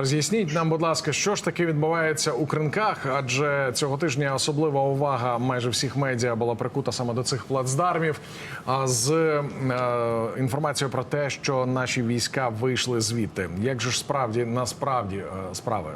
Роз'ясніть нам, будь ласка, що ж таки відбувається у кринках, адже цього тижня особлива увага майже всіх медіа була прикута саме до цих плацдармів. А з е, інформацією про те, що наші війська вийшли звідти. Як же ж справді насправді е, справи?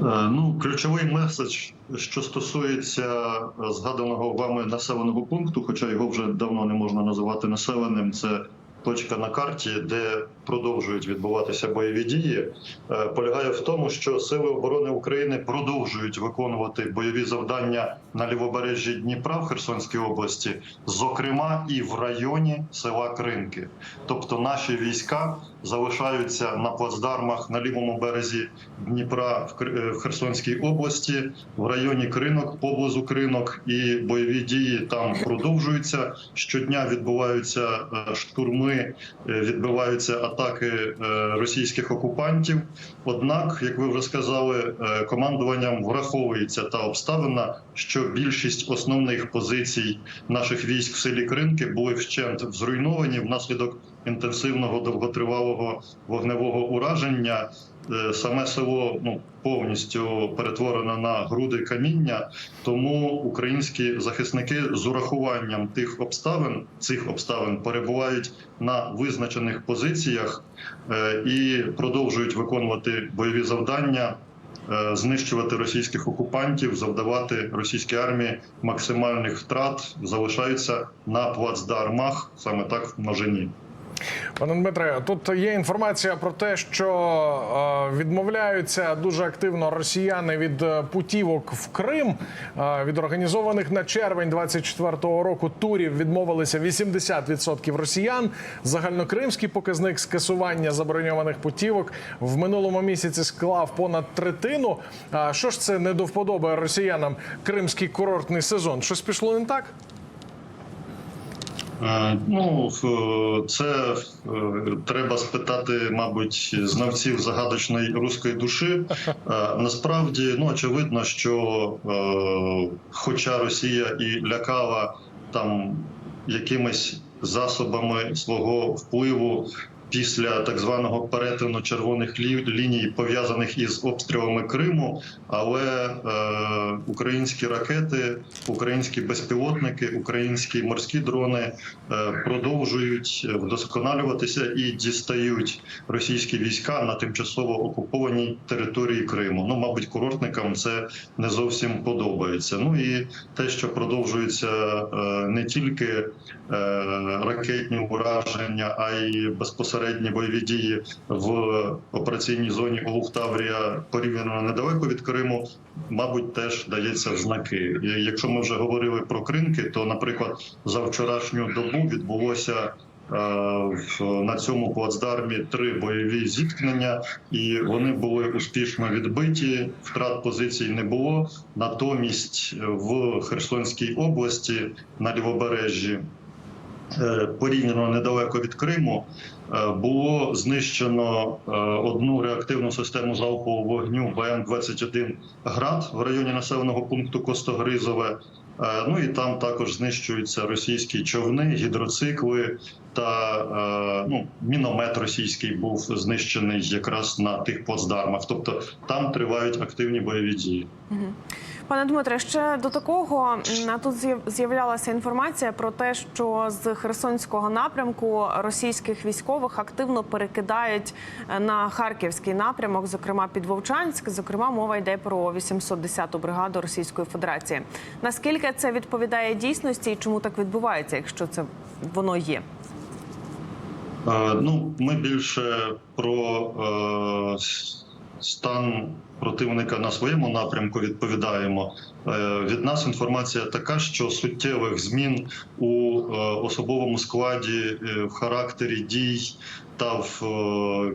Е, Ну, ключовий меседж, що стосується е, згаданого вами населеного пункту, хоча його вже давно не можна називати населеним, це точка на карті, де продовжують відбуватися бойові дії, е, полягає в тому, що сили оборони України продовжують виконувати бойові завдання на лівобережжі Дніпра в Херсонській області, зокрема і в районі села Кринки. Тобто наші війська залишаються на плацдармах на лівому березі Дніпра в е, Херсонській області, в районі Кринок, поблизу Кринок, і бойові дії там продовжуються. Щодня відбуваються е, штурми, е, відбиваються атаки е, російських окупантів. Однак, як ви вже сказали, е, командуванням враховується та обставина, що більшість основних позицій наших військ в селі Кринки були вщент зруйновані внаслідок інтенсивного довготривалого вогневого ураження. Е, Саме село ну повністю перетворено на груди каміння. Тому українські захисники з урахуванням тих обставин цих обставин перебувають на визначених позиціях е, і продовжують виконувати бойові завдання. е, Знищувати російських окупантів, завдавати російській армії максимальних втрат, залишаються на плацдармах, саме так в множині. Пане Дмитре, тут є інформація про те, що е, відмовляються дуже активно росіяни від е, путівок в Крим. Е, від організованих на червень 24-го року турів відмовилися 80% росіян. Загальнокримський показник скасування заброньованих путівок в минулому місяці склав понад третину. А що ж це не до вподоби росіянам кримський курортний сезон? Щось пішло не так? Е, Ну, це е, треба спитати, мабуть, знавців загадочної руської душі. Е, Насправді, ну очевидно, що хоча Росія і лякала там якимись засобами свого впливу. Після так званого перетину червоних лі- ліній пов'язаних із обстрілами Криму, але е, українські ракети, українські безпілотники, українські морські дрони е, продовжують вдосконалюватися і дістають російські війська на тимчасово окупованій території Криму. Ну, мабуть, курортникам це не зовсім подобається. Ну і те, що продовжується е, не тільки е, ракетні ураження, а й безпосередні бойові дії в операційній зоні Олух Таврія порівняно недалеко від Криму, мабуть, теж дається в знаки. Якщо ми вже говорили про кринки, то, наприклад, за вчорашню добу відбулося. е, На цьому плацдармі три бойові зіткнення, і вони були успішно відбиті. Втрат позицій не було. Натомість в Херсонській області на лівобережжі порівняно недалеко від Криму е, було знищено е, одну реактивну систему залпового вогню БМ-21 град в районі населеного пункту Костогризове. Е, Ну і там також знищуються російські човни, гідроцикли та е, ну, міномет російський був знищений якраз на тих плацдармах. Тобто там тривають активні бойові дії. Пане Дмитре, ще до такого тут з'яв- з'являлася інформація про те, що з Херсонського напрямку російських військових активно перекидають е, на харківський напрямок, зокрема під Вовчанськ. Зокрема, мова йде про 810-ту бригаду Російської Федерації. Наскільки це відповідає дійсності і чому так відбувається, якщо це воно є? Ну, ми більше про е, с- противника на своєму напрямку відповідаємо. Е, Від нас інформація така, що суттєвих змін у е, особовому складі, е, в характері дій та в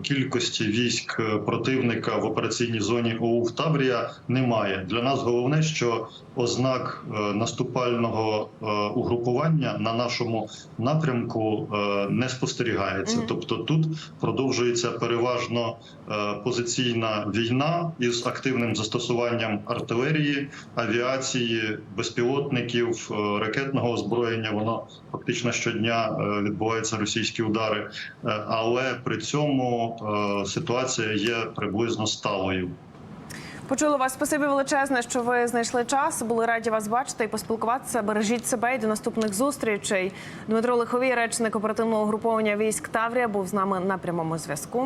кількості військ противника в операційній зоні ОУФ Таврія немає. Для нас головне, що ознак наступального угрупування на нашому напрямку не спостерігається. Тобто тут продовжується переважно позиційна війна із із активним застосуванням артилерії, авіації, безпілотників, е, ракетного озброєння. Воно фактично щодня е, відбуваються російські удари, Е, але при цьому ситуація є приблизно сталою. Почули вас. Спасибі величезне, що ви знайшли час. Були раді вас бачити і поспілкуватися. Бережіть себе і до наступних зустрічей. Дмитро Лиховій, речник оперативного угруповання військ Таврія, був з нами на прямому зв'язку.